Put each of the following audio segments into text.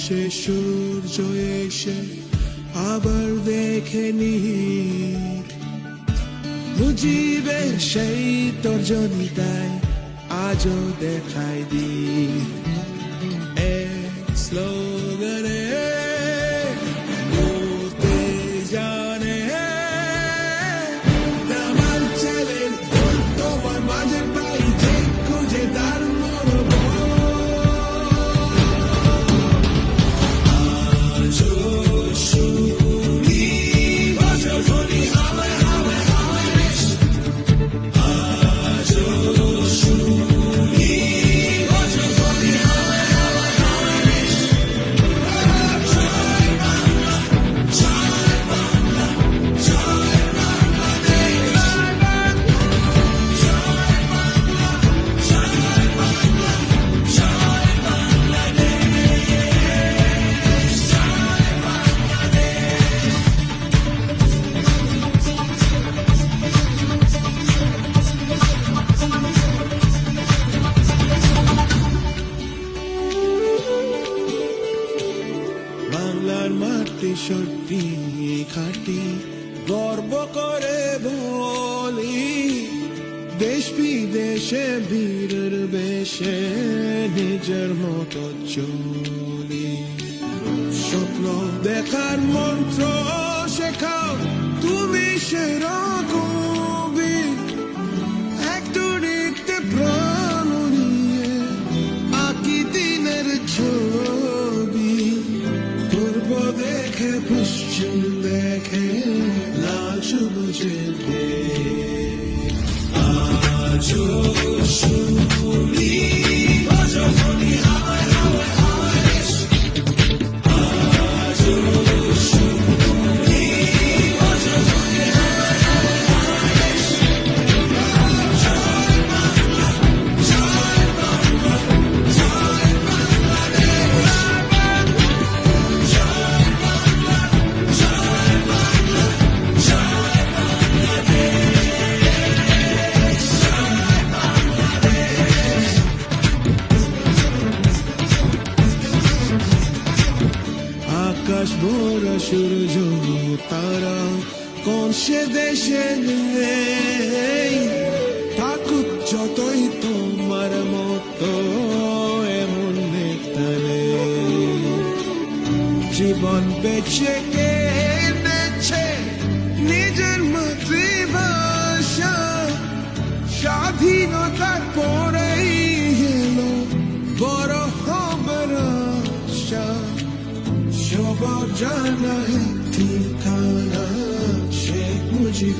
আকাশে সূর্য এসে আবার দেখে নি বুঝিবে সেই তোর জনিতায় আজও দেখাই দি এক স্লোগানে Bonjour. সত্যি খাটি, গর্ব করে বলি, দেশ বিদেশে বীরের বেশে নিজের মতো চলি। স্বপ্ন দেখার মন্ত্র দেখে পশ্চিম দেখে লাল সবুজে আজ শুনি আকাশ ভরা সূর্য তারা কোন সে দেশে নেই? থাকুক যতই তোমার মতো এমন নেতা নেই। জীবন বেঁচে কে सुबह जाना है ठिकाना शेख मुझे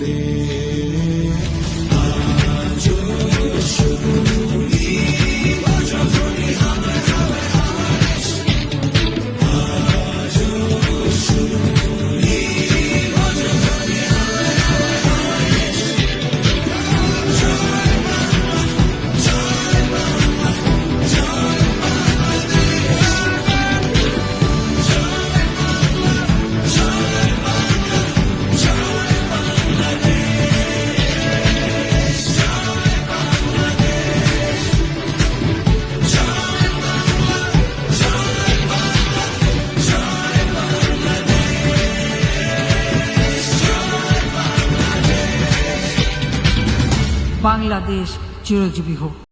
दे। বাংলাদেশ চিরজীবী হোক।